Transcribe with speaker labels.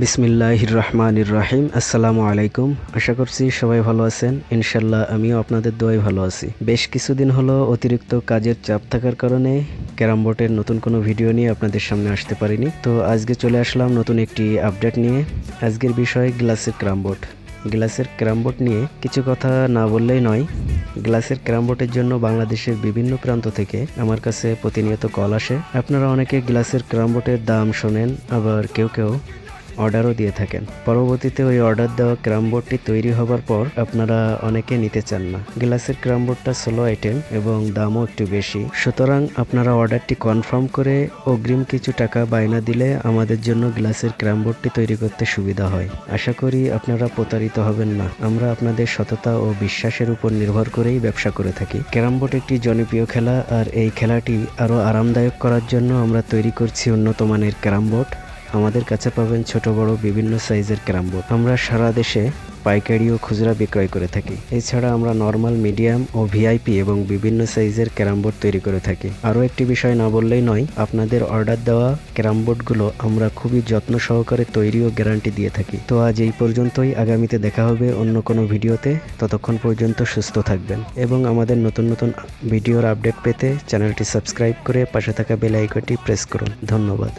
Speaker 1: বিসমিল্লাহির রহমানির রাহিম আসসালামু আলাইকুম আশা করছি সবাই ভালো আছেন। ইনশাল্লাহ আমিও আপনাদের দোয়াই ভালো আছি। বেশ কিছুদিন হলো অতিরিক্ত কাজের চাপ থাকার কারণে ক্যারাম বোর্ডের নতুন কোনো ভিডিও নিয়ে আপনাদের সামনে আসতে পারিনি। তো আজকে চলে আসলাম নতুন একটি আপডেট নিয়ে। আজকের বিষয় গ্লাসের ক্যারাম বোর্ড। গ্লাসের ক্যারাম বোর্ড নিয়ে কিছু কথা না বললেই নয়। গ্লাসের ক্যারাম বোর্ডের জন্য বাংলাদেশের বিভিন্ন প্রান্ত থেকে আমার কাছে প্রতিনিয়ত কল আসে। আপনারা অনেকে গ্লাসের ক্যারাম বোর্ডের দাম শোনেন, আবার কেউ কেউ অর্ডারও দিয়ে থাকেন। পরবর্তীতে ওই অর্ডার দেওয়া ক্রাম বোর্ডটি তৈরি হবার পর আপনারা অনেকে নিতে চান না। গ্লাসের ক্রাম বোর্ডটা সোলো আইটেম এবং দামও একটু বেশি। সুতরাং আপনারা অর্ডারটি কনফার্ম করে অগ্রিম কিছু টাকা বায়না দিলে আমাদের জন্য গ্লাসের ক্রাম বোর্ডটি তৈরি করতে সুবিধা হয়। আশা করি আপনারা প্রতারিত হবেন না। আমরা আপনাদের সততা ও বিশ্বাসের উপর নির্ভর করেই ব্যবসা করে থাকি। ক্যারাম বোর্ড একটি জনপ্রিয় খেলা আর এই খেলাটি আরও আরামদায়ক করার জন্য আমরা তৈরি করছি উন্নত মানের ক্যারাম বোর্ড। আমাদের কাছে পাবেন ছোট, বড়, বিভিন্ন সাইজের ক্যারাম বোর্ড আমরা সারা দেশে পাইকারি ও খুচরা বিক্রয় করে থাকি। এছাড়া আমরা নর্মাল, মিডিয়াম ও ভিআইপি এবং বিভিন্ন সাইজের ক্যারাম বোর্ড তৈরি করে থাকি। আরও একটি বিষয় না বললেই নয়, আপনাদের অর্ডার দেওয়া ক্যারাম বোর্ডগুলো আমরা খুবই যত্ন সহকারে তৈরি ও গ্যারান্টি দিয়ে থাকি। তো আজ এই পর্যন্তই, আগামীতে দেখা হবে অন্য কোনো ভিডিওতে। ততক্ষণ পর্যন্ত সুস্থ থাকবেন এবং আমাদের নতুন নতুন ভিডিওর আপডেট পেতে চ্যানেলটি সাবস্ক্রাইব করে পাশে থাকা বেল আইকনটি প্রেস করুন। ধন্যবাদ।